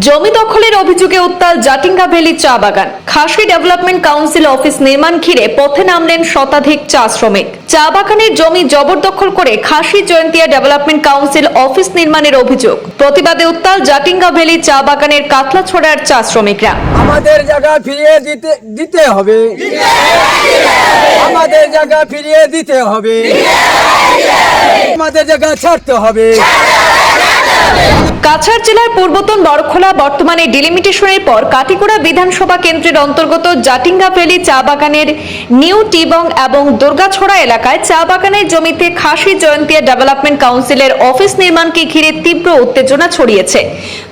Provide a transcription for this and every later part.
জমি দখলের অভিযোগে উত্তাল জাটিঙ্গা ভ্যালি চা বাগান। খাসি ডেভেলপমেন্ট কাউন্সিল অফিস নির্মাণ ঘিরে পথে নামলেন শতাধিক চা শ্রমিক। চা বাগানের জমি জবরদখল করে Khasi Jaintia development council office নির্মাণের অভিযোগ। প্রতিবাদে উত্তাল জাটিঙ্গা ভ্যালি চা বাগানের কাতলাছড়ার চা শ্রমিকরা। আমাদের জায়গা ফিরিয়ে দিতে দিতে হবে। আমাদের জায়গা ফিরিয়ে দিতে হবে। আমাদের জায়গা ছাড়তে হবে। কাছাড় জেলার পূর্বতন বড়খোলা বর্তমানে ডিলিমিটেশনের পর কাটিকুড়া বিধানসভা কেন্দ্রের অন্তর্গত জাটিঙ্গা চা বাগানের নিউ টিবং এবং দুর্গাছড়া এলাকায় চা বাগানের জমিতে খাসি জয়ন্তিয়া ডেভেলপমেন্ট কাউন্সিলের অফিস নির্মাণকে ঘিরে তীব্র উত্তেজনা ছড়িয়েছে।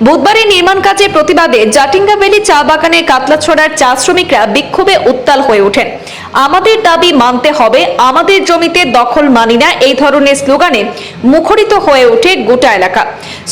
বুধবারের নির্মাণ কাজের প্রতিবাদে জাটিঙ্গা চা বাগানের কাতলাছড়ার চা শ্রমিকরা বিক্ষোভে উত্তাল হয়ে ওঠেন। আমাদের দাবি মানতে হবে, আমাদের জমিতে দখল মানি না, এই ধরনের স্লোগানে মুখরিত হয়ে ওঠে গোটা এলাকা।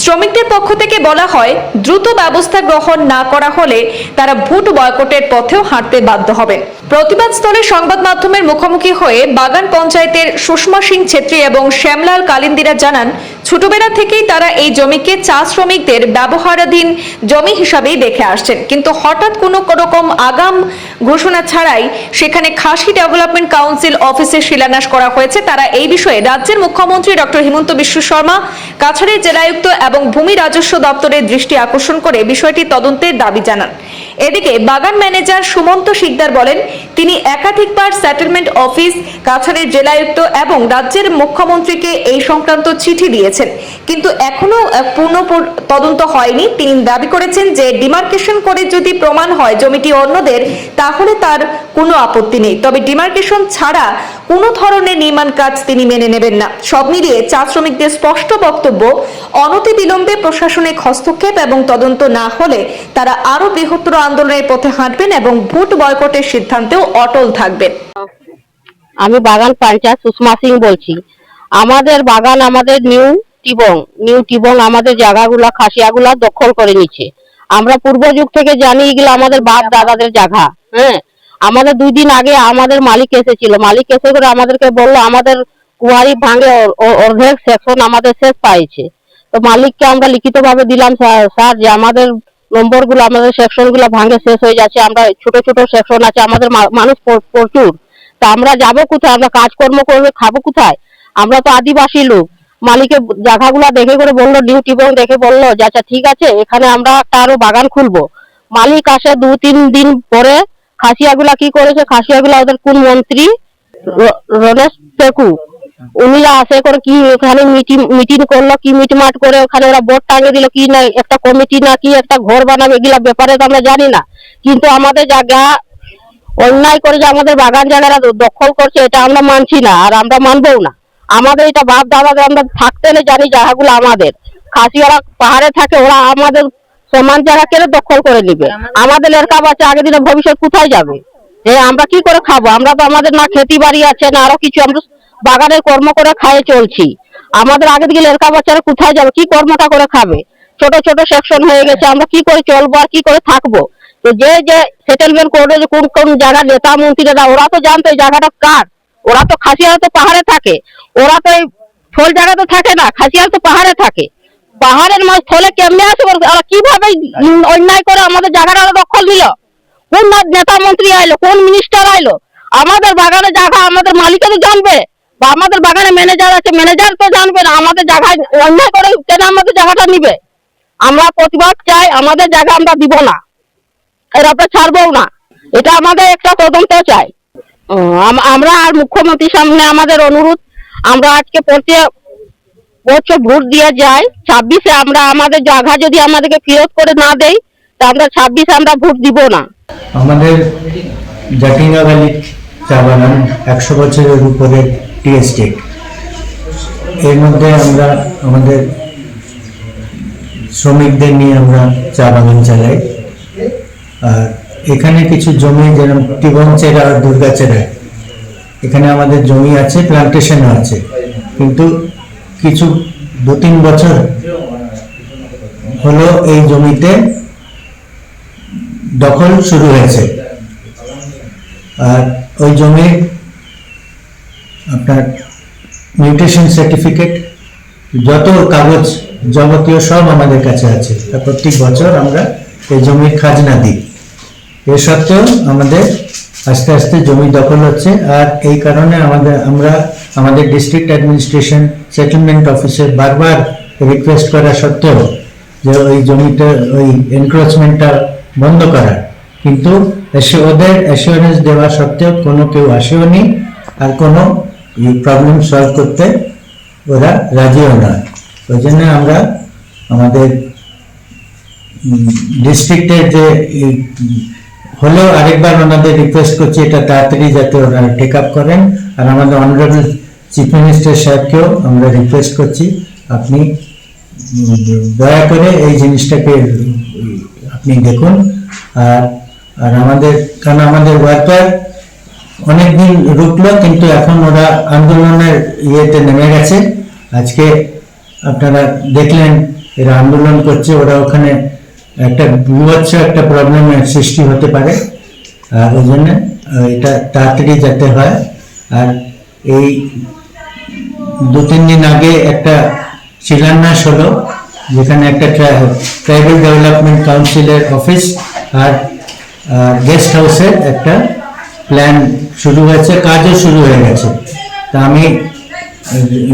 শ্রমিকদের পক্ষ থেকে বলা হয়, দ্রুত ব্যবস্থা গ্রহণ না করা হলে তারা ভোট বয়কটের পথেও হাঁটতে বাধ্য হবে প্রতিবাদ স্থলে সংবাদ মাধ্যমের মুখোমুখি হয়ে বাগান পঞ্চায়েতের সুষমা সিং ছেত্রী এবং শ্যামলাল কালিন্দিরা জানান, ছোটবেলা থেকেই তারা এই জমিকে চা শ্রমিকদের ব্যবহারাধীন জমি হিসাবেই দেখে আসছেন। কিন্তু হঠাৎ কোনো রকম আগাম ঘোষণা ছাড়াই সেখানে খাসি ডেভেলপমেন্ট কাউন্সিল অফিসে শিলান্যাস করা হয়েছে। তারা এই বিষয়ে রাজ্যের মুখ্যমন্ত্রী ডক্টর হিমন্ত বিশ্ব শর্মা, কাছাড়ের জেলায়ুক্ত এবং ভূমি রাজস্ব দপ্তরের দৃষ্টি আকর্ষণ করে বিষয়টি তদন্তের দাবি জানান। এদিকে বাগান ম্যানেজার সুমন্ত শিকদার বলেন, তিনি একাধিকবার সেটেলমেন্ট অফিস কাছাড়ের জেলায়ুক্ত এবং রাজ্যের মুখ্যমন্ত্রীকে এই সংক্রান্ত চিঠি দিয়েছেন। কিন্তু এখনও পূর্ণ তদন্ত হয়নি। তিনি দাবি করেছেন যে ডিমার্কেশন করে যদি প্রমাণ হয় জমিটি অন্যদের, তাহলে তার কোনো আপত্তি নেই। তবে ডিমার্কেশন ছাড়া কোনো ধরনের নির্মাণ কাজ তিনি মেনে নেবেন না। সব মিলিয়ে চা শ্রমিকদের স্পষ্ট বক্তব্য, অনতি বিলম্বে প্রশাসনিক হস্তক্ষেপ এবং তদন্ত না হলে তারা আরও বৃহত্তর আন্দোলনের পথে হাঁটবেন এবং ভোট বয়কটের সিদ্ধান্তেও অটল থাকবেন। আমি বাগান পঞ্চায়েত সুষমা সিং বলছি। আমাদের বাগান আমাদের নিউ টিবং। নিউ টিবং আমাদের জায়গাগুলা, খাসিয়াগুলা দখল করে নিচ্ছে। আমরা পূর্ব যুগ থেকে জানি এগুলো আমাদের বাপ দাদাদের জায়গা। হ্যাঁ? আমাদের দুই দিন আগে আমাদের মালিক এসেছিল। মালিক এসে করে আমাদেরকে বলল, আমাদের কুয়ারি ভাঙে অর- অর- অর্ধেক সেকশন আমাদের শেষ পাইছে। তো মালিককে আমরা লিখিত ভাবে দিলাম স্যার, যে আমাদের নম্বরগুলো আমাদের সেকশনগুলো ভাঙে শেষ হয়ে যাচ্ছে। আমরা ছোট ছোট সেকশন আছে, আমাদের মানুষ প্রচুর। তা আমরা যাব কোথায়? আমরা কাজকর্ম করবে, খাব কোথায়? আমরা তো আদিবাসী লোক। মালিকের জায়গাগুলো দেখে করে বলল, নিউ টিবং দেখে বলল, যে আচ্ছা ঠিক আছে, এখানে আমরা একটা আরও বাগান খুলবো। মালিক আসে দু তিন দিন পরে খাসিয়াগুলা কি করেছে? খাসিয়াগুলা ওদের কোন মন্ত্রী? রমেশ পেকু উনি আসে করে কি ওখানে মিটিং করল, কি মিটমাট করে ওখানে ওরা বোর্ড টাঙিয়ে দিল, কি না একটা কমিটি না কি একটা ঘর বানাবে এগুলা ব্যাপারে তো আমরা জানি না। কিন্তু আমাদের জায়গা অন্যায় করে যে আমাদের বাগান জায়গাটা দখল করছে, এটা আমরা মানছি না, আর আমরা মানবও না। আমাদের এটা বাপ দাদাদের আমরা থাকতে হলে জানি জায়গাগুলো আমাদের। খাসিয়ারা পাহাড়ে থাকে, ওরা আমাদের সমান জায়গা কেন দখল করে নিবে। আমাদের এলাকা বাচ্চা আগে দিনে ভবিষ্যৎ কোথায় যাবে? যে আমরা কি করে খাব? আমরা তো আমাদের না খেতি বাড়ি আছে না আরও কিছু আমরা বাগানের কর্ম করে খাইয়ে চলছি। আমাদের আগে দিকে এলাকা বাচ্চারা কোথায় যাবে? কি কর্মটা করে খাবে? ছোট ছোট সেকশন হয়ে গেছে আমরা কি করে চলবো আর কি করে থাকব? তো যে যে সেটেলমেন্ট করবে যে কোন কোন জায়গা নেতা মন্ত্রীরা ওরা তো জানতো এই জায়গাটা কার। ওরা তো খাসিয়ারা তো পাহাড়ে থাকে। ওরা তো ফল জায়গা তো থাকে না খাসিয়ারা তো পাহাড়ে থাকে। পাহাড়ের মাছ ফলে কেমনে আসে ওরা কীভাবে অন্যায় করে আমাদের জায়গাটা দখল দিল? কোন নেতা মন্ত্রী আইলো? কোন মিনিস্টার আইলো? আমাদের বাগানে জায়গা আমাদের মালিকের জানবে। বা আমাদের বাগানে ম্যানেজার আছে ম্যানেজার তো জানবে না। আমাদের জায়গায় অন্যায় করে কেন আমাদের জায়গাটা নিবে? আমরা প্রতিবাদ চাই, আমাদের জায়গা আমরা দিব না। এর আমরা ছাড়বও না। এটা আমাদের একটা তদন্ত চাই। আমরা আর মুখ্যমন্ত্রীর সামনে আমাদের অনুরোধ, আমরা আজকে প্রতি বছর ভোট দিয়ে যাই ছাব্বিশে আমরা, আমাদের জায়গা যদি আমাদেরকে ফেরত করে না দেয়, তা আমরা ছাব্বিশে আমরা ভোট দিব না। আমাদের জাটিঙ্গা ভ্যালি চা বাগান একশো বছরের উপরে টি এস্টেট এর মধ্যে আমরা, আমাদের শ্রমিকদের নিয়ে আমরা চা বাগান চালাই। আর এখানে কিছু জমি, যেরকম টিবনচেরা আর দুর্গাচেরা, এখানে আমাদের জমি আছে, প্লান্টেশনও আছে। কিন্তু কিছু দু তিন বছর হলো এই জমিতে দখল শুরু হয়েছে। আর ওই জমির আপনার মিউটেশন সার্টিফিকেট, যত কাগজ যাবতীয় সব আমাদের কাছে আছে। প্রত্যেক বছর আমরা এই জমির খাজনা দিই। এ সত্ত্বেও আমাদের আস্তে আস্তে জমি দখল হচ্ছে। আর এই কারণে আমাদের, আমরা আমাদের ডিস্ট্রিক্ট অ্যাডমিনিস্ট্রেশন সেটেলমেন্ট অফিসে বারবার রিকোয়েস্ট করা সত্ত্বেও যে ওই জমিটা, ওই এনক্রোচমেন্টটা বন্ধ করার কিন্তু ওদের অ্যাসিওরেন্স দেওয়া সত্ত্বেও কোনো কেউ আসেও নি আর কোনো প্রবলেম সলভ করতে ওরা রাজিও নয় ওই জন্য আমরা আমাদের ডিস্ট্রিক্টের যে হলেও আরেকবার ওনাদের রিকোয়েস্ট করছি, এটা তাড়াতাড়ি যাতে ওনারা টেক আপ করেন। আর আমাদের অনারেবল চিফ মিনিস্টার সাহেবকেও আমরা রিকোয়েস্ট করছি, আপনি দয়া করে এই জিনিসটাকে আপনি দেখুন। আর আর আমাদের, কারণ আমাদের ওয়ার্কার অনেকদিন রুকলো, কিন্তু এখন ওরা আন্দোলনের ইয়েতে নেমে গেছে। আজকে আপনারা দেখলেন, এরা আন্দোলন করছে, ওরা ওখানে একটা বিভৎস একটা প্রবলেমের সৃষ্টি হতে পারে। আর ওই জন্য এটা তাড়াতাড়ি যেতে হয়। আর এই দু তিন দিন আগে একটা শিলান্যাস হলো, যেখানে একটা ট্রাইবাল ডেভেলপমেন্ট কাউন্সিলের অফিস আর গেস্ট হাউসের একটা প্ল্যান শুরু হয়েছে, কাজও শুরু হয়ে গেছে। তা আমি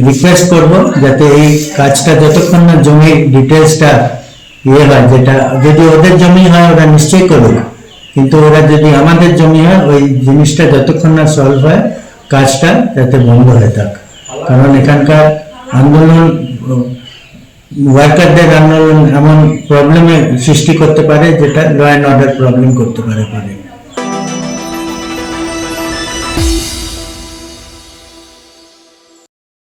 রিকোয়েস্ট করব, যাতে এই কাজটা যতক্ষণ না জমির ডিটেলসটা ইয়ে হয়, যেটা যদি ওদের জমি হয়, ওরা নিশ্চয়ই করবে। কিন্তু ওরা যদি আমাদের জমি হয়, ওই জিনিসটা যতক্ষণ না সলভ হয়, কাজটা যাতে বন্ধ হয়ে থাক। কারণ এখানকার আন্দোলন ওয়ার্কারদের আন্দোলন এমন প্রবলেমের সৃষ্টি করতে পারে, যেটা ল অ্যান্ড অর্ডার প্রবলেম করতে পারে পারে।